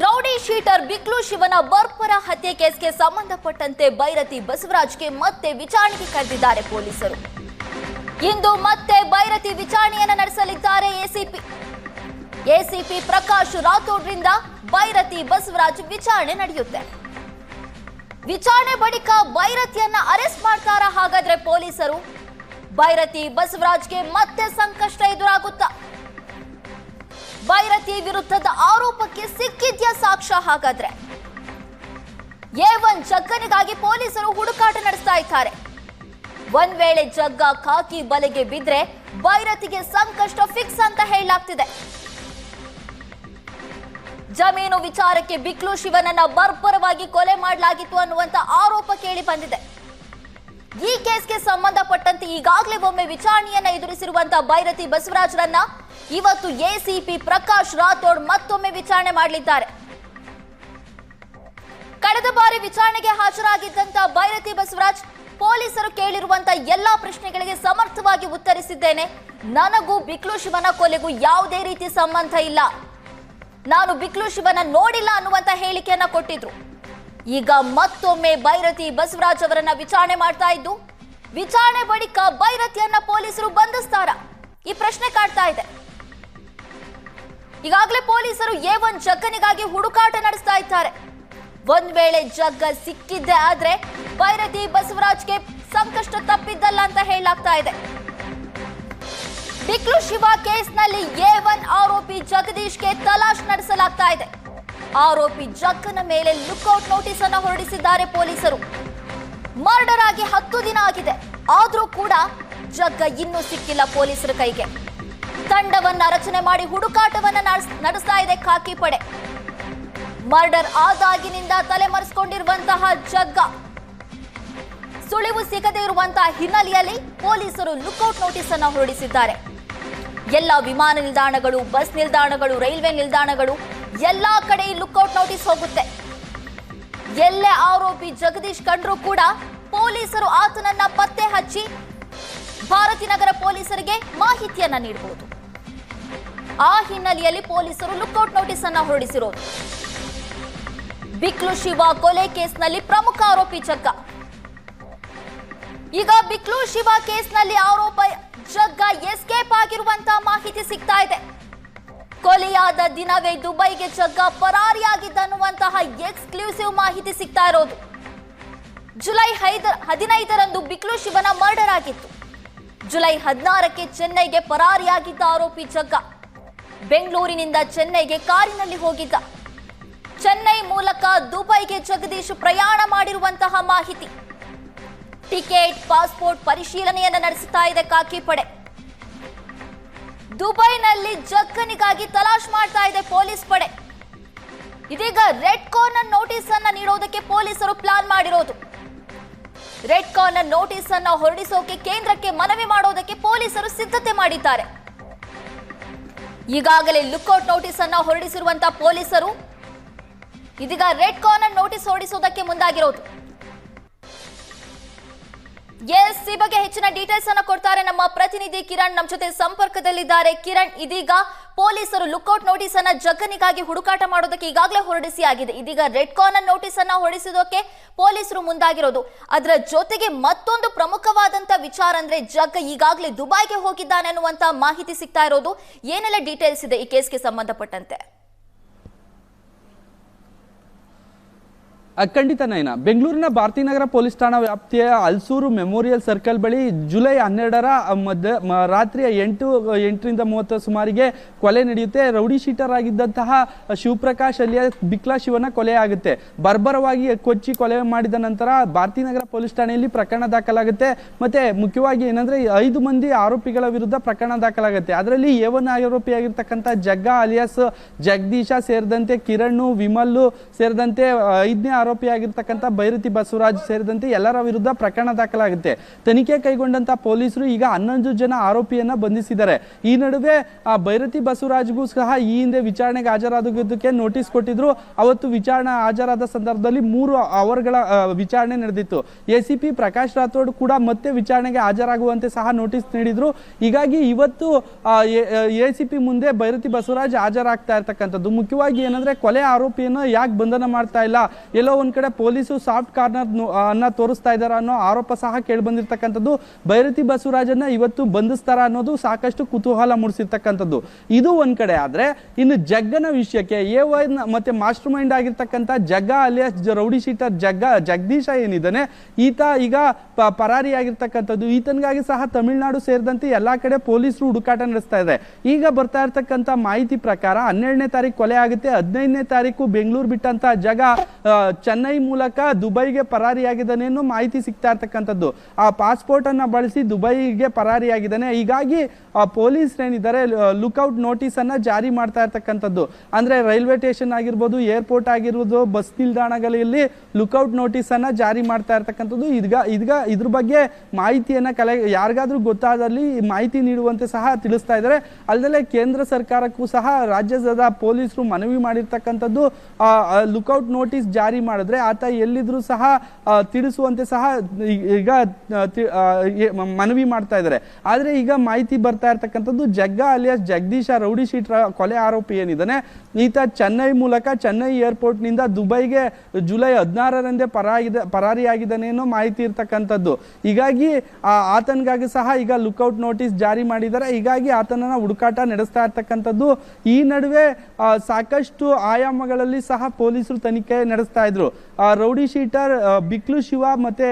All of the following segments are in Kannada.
ರೌಡಿ ಶೀಟರ್ ಬಿಕ್ಲು ಶಿವನ ಬರ್ಪರ ಹತ್ಯೆ ಕೇಸ್ಗೆ ಸಂಬಂಧಪಟ್ಟಂತೆ ಬೈರತಿ ಬಸವರಾಜ್ಗೆ ಮತ್ತೆ ವಿಚಾರಣೆಗೆ ಕರೆದಿದ್ದಾರೆ ಪೊಲೀಸರು. ಇಂದು ಮತ್ತೆ ಬೈರತಿ ವಿಚಾರಣೆಯನ್ನು ನಡೆಸಲಿದ್ದಾರೆ ಎಸಿಪಿ. ಎಸಿಪಿ ಪ್ರಕಾಶ್ ರಾಥೋಡ್ರಿಂದ ಬೈರತಿ ಬಸವರಾಜ್ ವಿಚಾರಣೆ ನಡೆಯುತ್ತೆ. ವಿಚಾರಣೆ ಬಳಿಕ ಬೈರತಿಯನ್ನ ಅರೆಸ್ಟ್ ಮಾಡ್ತಾರಾ ಹಾಗಾದ್ರೆ ಪೊಲೀಸರು? ಬೈರತಿ ಬಸವರಾಜ್ಗೆ ಮತ್ತೆ ಸಂಕಷ್ಟ ಎದುರಾಗುತ್ತಾ? ಬೈರತಿ ವಿರುದ್ಧದ ಆರೋಪಕ್ಕೆ ಸಿಕ್ಕಿದ್ಯಾ ಸಾಕ್ಷ್ಯ ಹಾಗಾದ್ರೆ? ಎ ಒನ್ ಜಗ್ಗನಿಗಾಗಿ ಪೊಲೀಸರು ಹುಡುಕಾಟ ನಡೆಸ್ತಾ ಇದ್ದಾರೆ. ಒಂದ್ ವೇಳೆ ಜಗ್ಗ ಖಾಕಿ ಬಲೆಗೆ ಬಿದ್ರೆ ಬೈರತಿಗೆ ಸಂಕಷ್ಟ ಫಿಕ್ಸ್ ಅಂತ ಹೇಳಲಾಗ್ತಿದೆ. ಜಮೀನು ವಿಚಾರಕ್ಕೆ ಬಿಕ್ಲು ಶಿವನನ್ನ ಬರ್ಬರವಾಗಿ ಕೊಲೆ ಮಾಡಲಾಗಿತ್ತು ಅನ್ನುವಂತ ಆರೋಪ ಕೇಳಿ ಬಂದಿದೆ. ಈ ಕೇಸ್ಗೆ ಸಂಬಂಧಪಟ್ಟಂತೆ ಈಗಾಗಲೇ ಒಮ್ಮೆ ವಿಚಾರಣೆಯನ್ನ ಎದುರಿಸಿರುವಂತಹ ಬೈರತಿ ಬಸವರಾಜ್ರನ್ನ ಇವತ್ತು ಎಸಿಪಿ ಪ್ರಕಾಶ್ ರಾಥೋಡ್ ಮತ್ತೊಮ್ಮೆ ವಿಚಾರಣೆ ಮಾಡಲಿದ್ದಾರೆ. ಕಳೆದ ಬಾರಿ ವಿಚಾರಣೆಗೆ ಹಾಜರಾಗಿದ್ದಂತ ಭೈರತಿ ಬಸವರಾಜ್, ಪೊಲೀಸರು ಕೇಳಿರುವಂತ ಎಲ್ಲಾ ಪ್ರಶ್ನೆಗಳಿಗೆ ಸಮರ್ಥವಾಗಿ ಉತ್ತರಿಸಿದ್ದೇನೆ. ನನಗೂ ಬಿಕ್ಲು ಶಿವನ ಕೊಲೆಗೂ ಯಾವುದೇ ರೀತಿ ಸಂಬಂಧ ಇಲ್ಲ. ನಾನು ಬಿಕ್ಲು ಶಿವನ ನೋಡಿಲ್ಲ ಅನ್ನುವಂತ ಹೇಳಿಕೆಯನ್ನ ಕೊಟ್ಟಿದ್ರು. ಈಗ ಮತ್ತೊಮ್ಮೆ ಭೈರತಿ ಬಸವರಾಜ್ ಅವರನ್ನ ವಿಚಾರಣೆ ಮಾಡ್ತಾ ಇದ್ದು, ವಿಚಾರಣೆ ಬಳಿಕ ಭೈರತಿಯನ್ನ ಪೊಲೀಸರು ಬಂಧಿಸ್ತಾರ ಈ ಪ್ರಶ್ನೆ ಕಾಡ್ತಾ ಇದೆ. ಈಗಾಗಲೇ ಪೊಲೀಸರು ಎ ಒನ್ ಜಗ್ಗನಿಗಾಗಿ ಹುಡುಕಾಟ ನಡೆಸ್ತಾ ಇದ್ದಾರೆ. ಒಂದ್ ವೇಳೆ ಜಗ್ಗ ಸಿಕ್ಕಿದ್ದೆ ಆದ್ರೆ ಬೈರತಿ ಬಸವರಾಜ್ಗೆ ಸಂಕಷ್ಟ ತಪ್ಪಿದ್ದಲ್ಲ ಅಂತ ಹೇಳಲಾಗ್ತಾ ಇದೆ. ಬಿಕ್ಲು ಶಿವ ಕೇಸ್ನಲ್ಲಿ ಎ ಒನ್ ಆರೋಪಿ ಜಗದೀಶ್ಗೆ ತಲಾಶ್ ನಡೆಸಲಾಗ್ತಾ ಇದೆ. ಆರೋಪಿ ಜಗ್ಗನ ಮೇಲೆ ಲುಕ್ಔಟ್ ನೋಟಿಸ್ ಅನ್ನು ಹೊರಡಿಸಿದ್ದಾರೆ ಪೊಲೀಸರು. ಮರ್ಡರ್ ಆಗಿ ಹತ್ತು ದಿನ ಆಗಿದೆ. ಆದ್ರೂ ಕೂಡ ಜಗ್ಗ ಇನ್ನೂ ಸಿಕ್ಕಿಲ್ಲ ಪೊಲೀಸರ ಕೈಗೆ. ತಂಡವನ್ನ ರಚನೆ ಮಾಡಿ ಹುಡುಕಾಟವನ್ನ ನಡೆಸ್- ನಡೆಸ್ತಾ ಇದೆ ಖಾಕಿ ಪಡೆ. ಮರ್ಡರ್ ಆದಾಗಿನಿಂದ ತಲೆಮರೆಸಿಕೊಂಡಿರುವಂತಹ ಜಗ್ಗ. ಸುಳಿವು ಸಿಗದೇ ಇರುವಂತಹ ಹಿನ್ನೆಲೆಯಲ್ಲಿ ಪೊಲೀಸರು ಲುಕ್ಔಟ್ ನೋಟಿಸ್ ಅನ್ನು ಹೊರಡಿಸಿದ್ದಾರೆ. ಎಲ್ಲ ವಿಮಾನ ನಿಲ್ದಾಣಗಳು, ಬಸ್ ನಿಲ್ದಾಣಗಳು, ರೈಲ್ವೆ ನಿಲ್ದಾಣಗಳು, ಎಲ್ಲಾ ಕಡೆ ಲುಕ್ಔಟ್ ನೋಟಿಸ್ ಹೋಗುತ್ತೆ. ಎಲ್ಲೇ ಆರೋಪಿ ಜಗದೀಶ್ ಕಂಡ್ರು ಕೂಡ ಪೊಲೀಸರು ಆತನನ್ನ ಪತ್ತೆ ಹಚ್ಚಿ ಭಾರತೀನಗರ ಪೊಲೀಸರಿಗೆ ಮಾಹಿತಿಯನ್ನ ನೀಡಬಹುದು ಆ ಹಿನ್ನೆಲೆಯಲ್ಲಿ ಪೊಲೀಸರು ಲುಕ್ಔಟ್ ನೋಟಿಸ್ ಅನ್ನ ಹೊರಡಿಸಿರೋದು. ಬಿಕ್ಲು ಶಿವ ಕೊಲೆ ಕೇಸ್ನಲ್ಲಿ ಪ್ರಮುಖ ಆರೋಪಿ ಜಗ್ಗ. ಈಗ ಬಿಕ್ಲು ಶಿವ ಕೇಸ್ನಲ್ಲಿ ಆರೋಪ ಜಗ್ಗ ಎಸ್ಕೇಪ್ ಆಗಿರುವಂತಹ ಮಾಹಿತಿ ಸಿಗ್ತಾ ಇದೆ. ಕೊಲೆಯಾದ ದಿನವೇ ದುಬೈಗೆ ಜಗ್ಗ ಪರಾರಿಯಾಗಿದ್ದನ್ನುವಂತಹ ಎಕ್ಸ್ಕ್ಲೂಸಿವ್ ಮಾಹಿತಿ ಸಿಗ್ತಾ ಇರೋದು. ಜುಲೈ ಐದ, ಹದಿನೈದರಂದು ಬಿಕ್ಲು ಶಿವನ ಮರ್ಡರ್ ಆಗಿತ್ತು. ಜುಲೈ ಹದಿನಾರಕ್ಕೆ ಚೆನ್ನೈಗೆ ಪರಾರಿಯಾಗಿದ್ದ ಆರೋಪಿ ಜಗ್ಗ. ಬೆಂಗಳೂರಿನಿಂದ ಚೆನ್ನೈಗೆ ಕಾರಿನಲ್ಲಿ ಹೋಗಿದ್ದ ಚೆನ್ನೈ ಮೂಲಕ ದುಬೈಗೆ ಜಗದೀಶ್ ಪ್ರಯಾಣ ಮಾಡಿರುವಂತಹ ಮಾಹಿತಿ. ಟಿಕೆಟ್, ಪಾಸ್ಪೋರ್ಟ್ ಪರಿಶೀಲನೆಯನ್ನು ನಡೆಸುತ್ತಾ ಇದೆ ಕಾಕಿ ಪಡೆ ದುಬೈನಲ್ಲಿ ಜಗ್ಗನಿಗಾಗಿ ತಲಾಶ್ ಮಾಡ್ತಾ ಇದೆ ಪೊಲೀಸ್ ಪಡೆ. ಇದೀಗ ರೆಡ್ ಕಾರ್ನರ್ ನೋಟಿಸ್ ಅನ್ನ ನೀಡೋದಕ್ಕೆ ಪೊಲೀಸರು ಪ್ಲಾನ್ ಮಾಡಿರೋದು. ರೆಡ್ ಕಾರ್ನರ್ ನೋಟಿಸ್ ಅನ್ನ ಹೊರಡಿಸೋಕೆ ಕೇಂದ್ರಕ್ಕೆ ಮನವಿ ಮಾಡೋದಕ್ಕೆ ಪೊಲೀಸರು ಸಿದ್ಧತೆ ಮಾಡಿದ್ದಾರೆ. ಈಗಾಗಲೇ ಲುಕ್ಔಟ್ ನೋಟಿಸ್ ಅನ್ನ ಹೊರಡಿಸಿರುವಂತಹ ಪೊಲೀಸರು ಇದೀಗ ರೆಡ್ ಕಾರ್ನರ್ ನೋಟಿಸ್ ಹೊರಡಿಸುವುದಕ್ಕೆ ಮುಂದಾಗಿರೋದು. ಎಸ್ ಈ ಬಗ್ಗೆ ಹೆಚ್ಚಿನ ಡೀಟೇಲ್ಸ್ ಅನ್ನ ಕೊಡ್ತಾರೆ ನಮ್ಮ ಪ್ರತಿನಿಧಿ ಕಿರಣ್. ನಮ್ಮ ಜೊತೆ ಸಂಪರ್ಕದಲ್ಲಿದ್ದಾರೆ ಕಿರಣ್. ಇದೀಗ ಪೊಲೀಸರು ಲುಕ್ಔಟ್ ನೋಟಿಸ್ ಅನ್ನ ಜಗ್ಗನಿಗಾಗಿ ಹುಡುಕಾಟ ಮಾಡೋದಕ್ಕೆ ಈಗಾಗಲೇ ಹೊರಡಿಸಿ ಆಗಿದೆ ಇದೀಗ ರೆಡ್ ಕಾರ್ನರ್ ನೋಟಿಸ್ ಅನ್ನ ಹೊರಡಿಸೋದಕ್ಕೆ ಪೊಲೀಸರು ಮುಂದಾಗಿರೋದು. ಅದರ ಜೊತೆಗೆ ಮತ್ತೊಂದು ಪ್ರಮುಖವಾದಂತ ವಿಚಾರ ಅಂದ್ರೆ ಜಗ್ಗ ಈಗಾಗಲೇ ದುಬೈಗೆ ಹೋಗಿದ್ದಾನೆ ಅನ್ನುವಂತ ಮಾಹಿತಿ ಸಿಗ್ತಾ ಇರೋದು. ಏನೆಲ್ಲ ಡೀಟೇಲ್ಸ್ ಇದೆ ಈ ಕೇಸ್ಗೆ ಸಂಬಂಧಪಟ್ಟಂತೆ? ಖಂಡಿತ ನಯನ ಬೆಂಗಳೂರಿನ ಭಾರತೀನಗರ ಪೊಲೀಸ್ ಠಾಣಾ ವ್ಯಾಪ್ತಿಯ ಅಲ್ಸೂರು ಮೆಮೋರಿಯಲ್ ಸರ್ಕಲ್ ಬಳಿ ಜುಲೈ ಹನ್ನೆರಡರ ಮಧ್ಯ ರಾತ್ರಿಯ ಎಂಟು, ಎಂಟರಿಂದ ಮೂವತ್ತು ಸುಮಾರಿಗೆ ಕೊಲೆ ನಡೆಯುತ್ತೆ. ರೌಡಿ ಶೀಟರ್ ಆಗಿದ್ದಂತಹ ಶಿವಪ್ರಕಾಶ್ ಅಲ್ಲಿಯ ಬಿಕ್ಲಾ ಶಿವನ ಕೊಲೆ ಆಗುತ್ತೆ. ಬರ್ಬರವಾಗಿ ಕೊಚ್ಚಿ ಕೊಲೆ ಮಾಡಿದ ನಂತರ ಭಾರತೀನಗರ ಪೊಲೀಸ್ ಠಾಣೆಯಲ್ಲಿ ಪ್ರಕರಣ ದಾಖಲಾಗುತ್ತೆ. ಮತ್ತೆ ಮುಖ್ಯವಾಗಿ ಏನಂದ್ರೆ ಐದು ಮಂದಿ ಆರೋಪಿಗಳ ವಿರುದ್ಧ ಪ್ರಕರಣ ದಾಖಲಾಗುತ್ತೆ. ಅದರಲ್ಲಿ ಏವನ್ ಆರೋಪಿಯಾಗಿರ್ತಕ್ಕಂಥ ಜಗ್ಗ ಅಲಿಯಾಸ್, ಜಗದೀಶ ಸೇರಿದಂತೆ ಕಿರಣ್ ವಿಮಲ್ ಸೇರಿದಂತೆ ಐದನೇ ಆರೋಪಿ ಆಗಿರ್ತಕ್ಕಂಥ ಬೈರತಿ ಬಸವರಾಜ್ ಸೇರಿದಂತೆ ಎಲ್ಲರ ವಿರುದ್ಧ ಪ್ರಕರಣ ದಾಖಲಾಗುತ್ತೆ. ತನಿಖೆ ಕೈಗೊಂಡಂತ ಪೊಲೀಸರು ಈಗ ಹನ್ನೊಂದು ಜನ ಆರೋಪಿಯನ್ನ ಬಂಧಿಸಿದ್ದಾರೆ. ಈ ನಡುವೆ, ಆ ಬೈರತಿ ಬಸವರಾಜ್ಗೂ ಸಹ ಈ ಹಿಂದೆ ವಿಚಾರಣೆಗೆ ಹಾಜರಾದಕ್ಕೆ ನೋಟಿಸ್ ಕೊಟ್ಟಿದ್ರು. ಅವತ್ತು ವಿಚಾರಣೆ ಹಾಜರಾದ ಸಂದರ್ಭದಲ್ಲಿ ಮೂರು ಅವರ್ಗಳ ವಿಚಾರಣೆ ನಡೆದಿತ್ತು. ಎಸಿಪಿ ಪ್ರಕಾಶ್ ರಾಥೋಡ್ ಕೂಡ ಮತ್ತೆ ವಿಚಾರಣೆಗೆ ಹಾಜರಾಗುವಂತೆ ಸಹ ನೋಟಿಸ್ ನೀಡಿದ್ರು. ಹೀಗಾಗಿ ಇವತ್ತು ಎ ಸಿ ಮುಂದೆ ಬೈರತಿ ಬಸವರಾಜ್ ಹಾಜರಾಗ್ತಾ ಇರ್ತಕ್ಕಂಥದ್ದು. ಮುಖ್ಯವಾಗಿ ಏನಂದ್ರೆ, ಕೊಲೆ ಆರೋಪಿಯನ್ನು ಯಾಕೆ ಬಂಧನ ಮಾಡ್ತಾ ಇಲ್ಲ? ಎಲ್ಲೋ ಒಂದ್ ಕಡೆ ಪೊಲೀಸು ಸಾಫ್ಟ್ ಕಾರ್ನರ್ ಅನ್ನ ತೋರಿಸ್ತಾ ಇದಾರ ಅನ್ನೋ ಆರೋಪ ಸಹ ಕೇಳಿ ಬಂದಿರತಕ್ಕಂಥದ್ದು ಭೈರತಿ ಬಸವರಾಜನ್ನ ಇವತ್ತು ಬಂಧಿಸ್ತಾರ ಅನ್ನೋದು ಸಾಕಷ್ಟು ಕುತೂಹಲ ಮೂಡಿಸಿರ್ತಕ್ಕಂಥದ್ದು. ಇದು ಒಂದ್ ಕಡೆ ಆದ್ರೆ, ಇನ್ನು ಜಗ್ಗನ ವಿಷಯಕ್ಕೆ ಎ ವೈನ್ ಮತ್ತೆ ಮಾಸ್ಟರ್ ಮೈಂಡ್ ಆಗಿರ್ತಕ್ಕಂಥ ಜಗ್ಗ ಅಲಿಯಾಸ್ ರೌಡಿ ಶೀಟರ್ ಜಗ್ಗ ಜಗದೀಶ ಏನಿದ್ದಾನೆ, ಈತ ಈಗ ಪರಾರಿ ಆಗಿರ್ತಕ್ಕಂಥದ್ದು ಈತನಿಗಾಗಿ ಸಹ ತಮಿಳುನಾಡು ಸೇರಿದಂತೆ ಎಲ್ಲಾ ಕಡೆ ಪೊಲೀಸರು ಹುಡುಕಾಟ ನಡೆಸ್ತಾ ಇದೆ. ಈಗ ಬರ್ತಾ ಇರ್ತಕ್ಕಂಥ ಮಾಹಿತಿ ಪ್ರಕಾರ ಹನ್ನೆರಡನೇ ತಾರೀಕು ಕೊಲೆ ಆಗುತ್ತೆ. ಹದಿನೈದನೇ ತಾರೀಕು ಬೆಂಗಳೂರು ಬಿಟ್ಟಂತ ಜಗ ಚೆನ್ನೈ ಮೂಲಕ ದುಬೈಗೆ ಪರಾರಿಯಾಗಿದ್ದಾನೆ ಅನ್ನೋ ಮಾಹಿತಿ ಸಿಗ್ತಾ ಇರ್ತಕ್ಕಂಥದ್ದು. ಆ ಪಾಸ್ಪೋರ್ಟ್ ಅನ್ನ ಬಳಸಿ ದುಬೈಗೆ ಪರಾರಿಯಾಗಿದ್ದಾನೆ. ಹೀಗಾಗಿ ಪೊಲೀಸ್ ಏನಿದ್ದಾರೆ ಲುಕ್ಔಟ್ ನೋಟಿಸ್ ಅನ್ನ ಜಾರಿ ಮಾಡ್ತಾ ಇರ್ತಕ್ಕಂಥದ್ದು. ಅಂದ್ರೆ ರೈಲ್ವೆ ಸ್ಟೇಷನ್ ಆಗಿರ್ಬೋದು, ಏರ್ಪೋರ್ಟ್ ಆಗಿರ್ಬೋದು, ಬಸ್ ನಿಲ್ದಾಣಗಳಲ್ಲಿ ಲುಕ್ಔಟ್ ನೋಟಿಸ್ ಅನ್ನ ಜಾರಿ ಮಾಡ್ತಾ ಇರ್ತಕ್ಕಂಥದ್ದು. ಇದೀಗ ಇದೀಗ, ಇದ್ರ ಬಗ್ಗೆ ಮಾಹಿತಿಯನ್ನ ಕಲೆ, ಯಾರಿಗಾದ್ರೂ ಗೊತ್ತಾದಲ್ಲಿ ಮಾಹಿತಿ ನೀಡುವಂತೆ ಸಹ ತಿಳಿಸ್ತಾ ಇದ್ದಾರೆ. ಅಲ್ಲದೆ ಕೇಂದ್ರ ಸರ್ಕಾರಕ್ಕೂ ಸಹ ರಾಜ್ಯದ ಪೊಲೀಸರು ಮನವಿ ಮಾಡಿರ್ತಕ್ಕಂಥದ್ದು ಲುಕ್ಔಟ್ ನೋಟಿಸ್ ಜಾರಿ ಮಾಡಿದ್ರೆ ಆತ ಎಲ್ಲಿದ್ರು ಸಹ ತಿಳಿಸುವಂತೆ ಸಹ ಈಗ ಮನವಿ ಮಾಡ್ತಾ ಇದ್ದಾರೆ. ಆದರೆ ಈಗ ಮಾಹಿತಿ ಬರ್ತಾ ಇರ್ತಕ್ಕಂಥದ್ದು ಜಗ್ಗ ಅಲಿಯಾಸ್ ಜಗದೀಶ ರೌಡಿ ಶೀಟ್ ಕೊಲೆ ಆರೋಪಿ ಏನಿದ್ದಾನೆ. ಈತ ಚೆನ್ನೈ ಮೂಲಕ ಚೆನ್ನೈ ಏರ್ಪೋರ್ಟ್ನಿಂದ ದುಬೈಗೆ ಜುಲೈ ಹದಿನಾರರಂದೇ ಪರಾಗಿದೆ, ಪರಾರಿಯಾಗಿದ್ದಾನೆ ಅನ್ನೋ ಮಾಹಿತಿ ಇರ್ತಕ್ಕಂಥದ್ದು. ಹೀಗಾಗಿ ಆತನಿಗಾಗಿ ಸಹ ಈಗ ಲುಕ್ಔಟ್ ನೋಟಿಸ್ ಜಾರಿ ಮಾಡಿದ್ದಾರೆ. ಹೀಗಾಗಿ ಆತನನ್ನು ಹುಡುಕಾಟ ನಡೆಸ್ತಾ ಇರ್ತಕ್ಕಂಥದ್ದು. ಈ ನಡುವೆ ಸಾಕಷ್ಟು ಆಯಾಮಗಳಲ್ಲಿ ಸಹ ಪೊಲೀಸರು ತನಿಖೆ ನಡೆಸ್ತಾ ಇದ್ರು. ಆ, ರೌಡಿ ಶೀಟರ್ ಬಿಕ್ಲು ಶಿವ ಮತ್ತೆ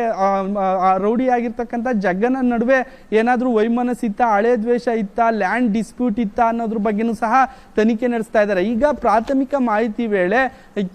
ರೌಡಿ ಆಗಿರ್ತಕ್ಕಂಥ ಜಗ್ಗನ ನಡುವೆ ಏನಾದರೂ ವೈಮನಸ್ಸಿತ್ತ ಹಳೆ ದ್ವೇಷ ಇತ್ತ ಲ್ಯಾಂಡ್ ಡಿಸ್ಪ್ಯೂಟ್ ಇತ್ತ ಅನ್ನೋದ್ರ ಬಗ್ಗೆನೂ ಸಹ ತನಿಖೆ ನಡೆಸ್ತಾ ಇದ್ದಾರೆ. ಈಗ ಪ್ರಾಥಮಿಕ ಮಾಹಿತಿ ವೇಳೆ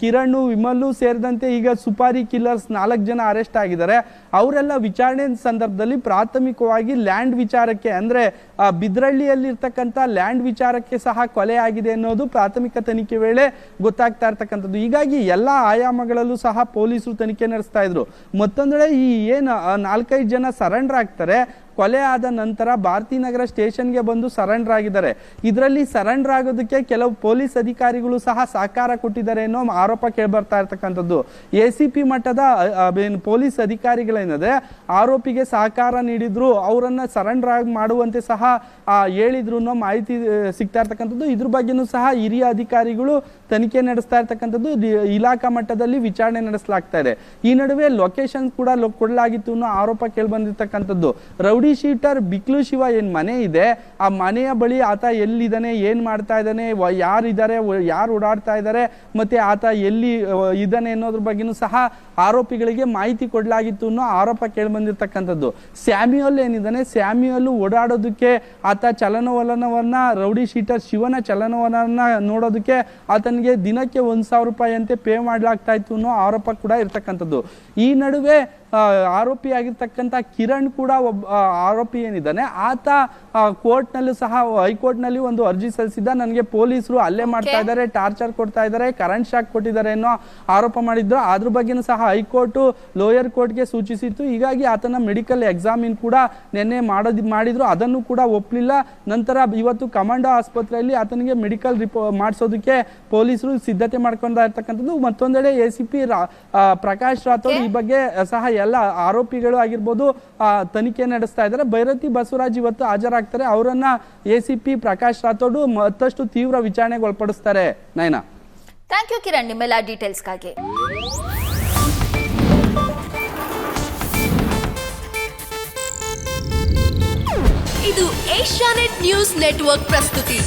ಕಿರಣ್ ವಿಮಲ್ಲು ಸೇರಿದಂತೆ ಈಗ ಸುಪಾರಿ ಕಿಲ್ಲರ್ಸ್ ನಾಲ್ಕು ಜನ ಅರೆಸ್ಟ್ ಆಗಿದ್ದಾರೆ. ಅವರೆಲ್ಲ ವಿಚಾರಣೆ ಸಂದರ್ಭದಲ್ಲಿ ಪ್ರಾಥಮಿಕವಾಗಿ ಲ್ಯಾಂಡ್ ವಿಚಾರಕ್ಕೆ ಅಂದ್ರೆ ಆ, ಬಿದ್ರಳ್ಳಿಯಲ್ಲಿ ಇರ್ತಕ್ಕಂಥ ಲ್ಯಾಂಡ್ ವಿಚಾರಕ್ಕೆ ಸಹ ಕೊಲೆ ಆಗಿದೆ ಅನ್ನೋದು ಪ್ರಾಥಮಿಕ ತನಿಖೆ ವೇಳೆ ಗೊತ್ತಾಗ್ತಾ ಇರ್ತಕ್ಕಂಥದ್ದು. ಹೀಗಾಗಿ ಎಲ್ಲ ಆಯಾಮಗಳಲ್ಲೂ ಸಹ ಪೊಲೀಸರು ತನಿಖೆ ನಡೆಸ್ತಾ ಇದ್ರು. ಮತ್ತೊಂದೆಡೆ ಈ ಏನು ನಾಲ್ಕೈದು ಜನ ಸರೆಂಡರ್ ಆಗ್ತಾರೆ ಕೊಲೆ ಆದ ನಂತರ ಭಾರತೀನಗರ ಸ್ಟೇಷನ್ಗೆ ಬಂದು ಸರೆಂಡರ್ ಆಗಿದ್ದಾರೆ. ಇದರಲ್ಲಿ ಸರೆಂಡರ್ ಆಗೋದಕ್ಕೆ ಕೆಲವು ಪೊಲೀಸ್ ಅಧಿಕಾರಿಗಳು ಸಹ ಸಹಕಾರ ಕೊಟ್ಟಿದ್ದಾರೆ ಅನ್ನೋ ಆರೋಪ ಕೇಳಿಬರ್ತಾ ಇರ್ತಕ್ಕಂಥದ್ದು. ಎ ಸಿ ಪಿ ಮಟ್ಟದ ಪೊಲೀಸ್ ಅಧಿಕಾರಿಗಳೇನದೆ, ಆರೋಪಿಗೆ ಸಹಕಾರ ನೀಡಿದ್ರು, ಅವರನ್ನ ಸರೆಂಡರ್ ಆಗಿ ಮಾಡುವಂತೆ ಸಹ ಹೇಳಿದ್ರು ಅನ್ನೋ ಮಾಹಿತಿ ಸಿಗ್ತಾ ಇರ್ತಕ್ಕಂಥದ್ದು. ಇದ್ರ ಬಗ್ಗೆನೂ ಸಹ ಹಿರಿಯ ಅಧಿಕಾರಿಗಳು ತನಿಖೆ ನಡೆಸ್ತಾ ಇರ್ತಕ್ಕಂಥದ್ದು. ಇಲಾಖಾ ಮಟ್ಟದಲ್ಲಿ ವಿಚಾರಣೆ ನಡೆಸಲಾಗ್ತಾ ಇದೆ. ಈ ನಡುವೆ ಲೊಕೇಶನ್ ಕೂಡ ಕೊಡಲಾಗಿತ್ತು ಅನ್ನೋ ಆರೋಪ ಕೇಳ್ಬಂದಿರ್ತಕ್ಕಂಥದ್ದು. ರೌಡಿ ಶೀಟರ್ ಬಿಕ್ಲು ಶಿವ ಏನು ಮನೆ ಇದೆ? ಆ ಮನೆಯ ಬಳಿ ಆತ ಎಲ್ಲಿದ್ದಾನೆ? ಏನು ಮಾಡ್ತಾ ಇದ್ದಾನೆ? ಯಾರಿದ್ದಾರೆ? ಯಾರು ಓಡಾಡ್ತಾ ಇದ್ದಾರೆ? ಮತ್ತೆ ಆತ ಎಲ್ಲಿ ಇದ್ದಾನೆ ಅನ್ನೋದ್ರ ಬಗ್ಗೆನೂ ಸಹ ಆರೋಪಿಗಳಿಗೆ ಮಾಹಿತಿ ಕೊಡಲಾಗಿತ್ತು ಅನ್ನೋ ಆರೋಪ ಕೇಳಿಬಂದಿರ್ತಕ್ಕಂಥದ್ದು. ಸ್ಯಾಮ್ಯುಯಲ್ ಏನಿದ್ದಾನೆ? ಸ್ಯಾಮ್ಯುಯಲ್ ಓಡಾಡೋದಕ್ಕೆ ಆತ ಚಲನವಲನವನ್ನ, ರೌಡಿ ಶೀಟರ್ ಶಿವನ ಚಲನವಲನ ನೋಡೋದಕ್ಕೆ ಆತನಿಗೆ ದಿನಕ್ಕೆ ಒಂದ್ ಸಾವಿರ ರೂಪಾಯಿ ಅಂತೆ ಪೇ ಮಾಡ್ಲಾಗ್ತಾ ಇತ್ತು ಅನ್ನೋ ಆರೋಪ ಕೂಡ ಇರ್ತಕ್ಕಂಥದ್ದು. ಈ ನಡುವೆ ಆರೋಪಿಯಾಗಿರ್ತಕ್ಕಂಥ ಕಿರಣ್ ಕೂಡ ಒಬ್ಬ ಆರೋಪಿ ಏನಿದ್ದಾನೆ ಆತ ಕೋರ್ಟ್ನಲ್ಲೂ ಸಹ ಹೈಕೋರ್ಟ್ನಲ್ಲಿ ಒಂದು ಅರ್ಜಿ ಸಲ್ಲಿಸಿದ್ದ. ನನಗೆ ಪೊಲೀಸರು ಹಲ್ಲೆ ಮಾಡ್ತಾ ಇದ್ದಾರೆ ಟಾರ್ಚರ್ ಕೊಡ್ತಾ ಇದ್ದಾರೆ ಕರೆಂಟ್ ಶಾಕ್ ಕೊಟ್ಟಿದ್ದಾರೆ ಅನ್ನೋ ಆರೋಪ ಮಾಡಿದ್ರು. ಅದ್ರ ಬಗ್ಗೆನೂ ಸಹ ಹೈಕೋರ್ಟ್ ಲೋಯರ್ ಕೋರ್ಟ್ಗೆ ಸೂಚಿಸಿತ್ತು. ಹೀಗಾಗಿ ಆತನ ಮೆಡಿಕಲ್ ಎಕ್ಸಾಮಿನ್ ಕೂಡ ನಿನ್ನೆ ಮಾಡೋದ್ ಮಾಡಿದ್ರು. ಅದನ್ನು ಕೂಡ ಒಪ್ಪಲಿಲ್ಲ ನಂತರ ಇವತ್ತು ಕಮಾಂಡೋ ಆಸ್ಪತ್ರೆಯಲ್ಲಿ ಆತನಿಗೆ ಮೆಡಿಕಲ್ ರಿಪೋ ಮಾಡಿಸೋದಕ್ಕೆ ಪೊಲೀಸರು ಸಿದ್ಧತೆ ಮಾಡ್ಕೊಂಡ ಇರ್ತಕ್ಕಂಥದ್ದು. ಮತ್ತೊಂದೆಡೆ A C P Prakash Rathod ಈ ಬಗ್ಗೆ ಸಹ ಎಲ್ಲ ಆರೋಪಿಗಳು ಆಗಿರ್ಬೋದು ತನಿಖೆ ನಡೆಸ್ತಾ ಇದ್ದಾರೆ. ಭೈರತಿ ಬಸವರಾಜ್ ಇವತ್ತು ಹಾಜರಾಗ್ತಾರೆ. ಅವರನ್ನ A C P Prakash Rathod ಮತ್ತಷ್ಟು ತೀವ್ರ ವಿಚಾರಣೆಗೆ ಒಳಪಡಿಸ್ತಾರೆ ನಯನ. ಥ್ಯಾಂಕ್ ಯು ಕಿರಣ್ ನಿಮ್ಮೆಲ್ಲ ಡೀಟೇಲ್ಸ್ಗಾಗಿ. ಇದು ಏಷ್ಯಾನೆಟ್ ನ್ಯೂಸ್ ನೆಟ್ವರ್ಕ್ ಪ್ರಸ್ತುತಿ.